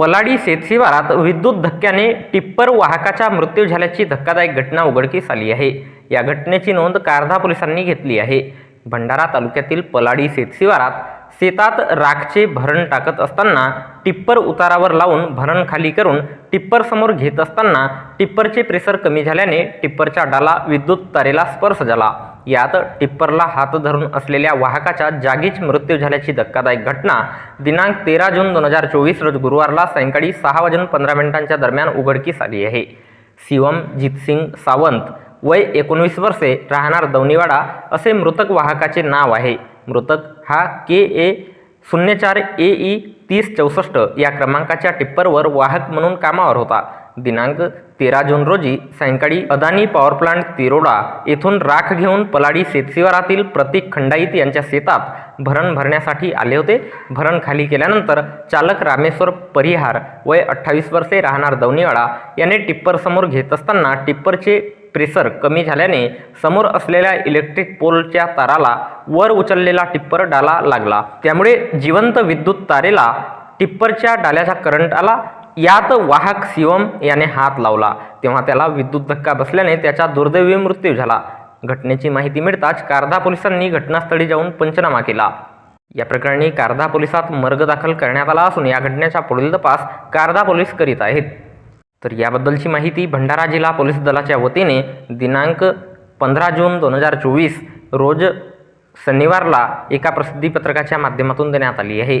पलाडी शेतशिवारात विद्युत धक्क्याने टिप्पर वाहकाचा मृत्यू झाल्याची धक्कादायक घटना उघडकीस आली आहे. या घटनेची नोंद कारधा पोलिसांनी घेतली आहे. भंडारा तालुक्यातील पलाडी शेतशिवारात शेतात राखचे भरण टाकत असताना टिप्पर उतारावर लावून भरण खाली करून टिप्पर समोर घेत असताना टिप्परचे प्रेशर कमी झाल्याने टिप्परच्या डाला विद्युत तारेला स्पर्श झाला. यात टिप्परला हात धरून असलेल्या वाहकाचा जागीच मृत्यू झाल्याची धक्कादायक घटना दिनांक तेरा जून दोन हजार चोवीस रोज गुरुवारला सायंकाळी सहा वाजून पंधरा मिनिटांच्या दरम्यान उघडकीस आली आहे. शिवम जितसिंग सावंत वय एकोणवीस वर्षे राहणार दौनीवाडा असे मृतक वाहकाचे नाव आहे. मृतक हा के ए शून्य चार ए ई तीस चौसष्ट या क्रमांकाच्या टिप्परवर वाहक म्हणून कामावर होता. दिनांक तेरा जून रोजी सायंकाळी अदानी पॉवर प्लांट तिरोडा येथून राख घेऊन पलाडी शेतशिवारातील प्रतीक खंडाईत यांच्या शेतात भरण भरण्यासाठी आले होते. भरण खाली केल्यानंतर चालक रामेश्वर परिहार वय अठ्ठावीस वर्षे राहणार दौनीवाडा याने टिप्पर समोर घेत असताना टिप्परचे प्रेशर कमी झाल्याने समोर असलेल्या इलेक्ट्रिक पोलच्या ताराला वर उचललेला टिप्पर डाला लागला. त्यामुळे जिवंत विद्युत तारेला टिप्परच्या डाल्याचा करंट आला. यात वाहक शिवम याने हात लावला. तेव्हा त्याला विद्युत धक्का बसल्याने त्याचा दुर्दैवी मृत्यू झाला. घटनेची माहिती मिळताच कारधा पोलिसांनी घटनास्थळी जाऊन पंचनामा केला. या प्रकरणी कारधा पोलिसात मर्ग दाखल करण्यात आला असून या घटनेचा पुढील तपास कारधा पोलीस करीत आहेत. तर याबद्दलची माहिती भंडारा जिल्हा पोलीस दलाच्या वतीने दिनांक पंधरा जून दोन हजार चोवीस रोज शनिवारला एका प्रसिद्धीपत्रकाच्या माध्यमातून देण्यात आली आहे.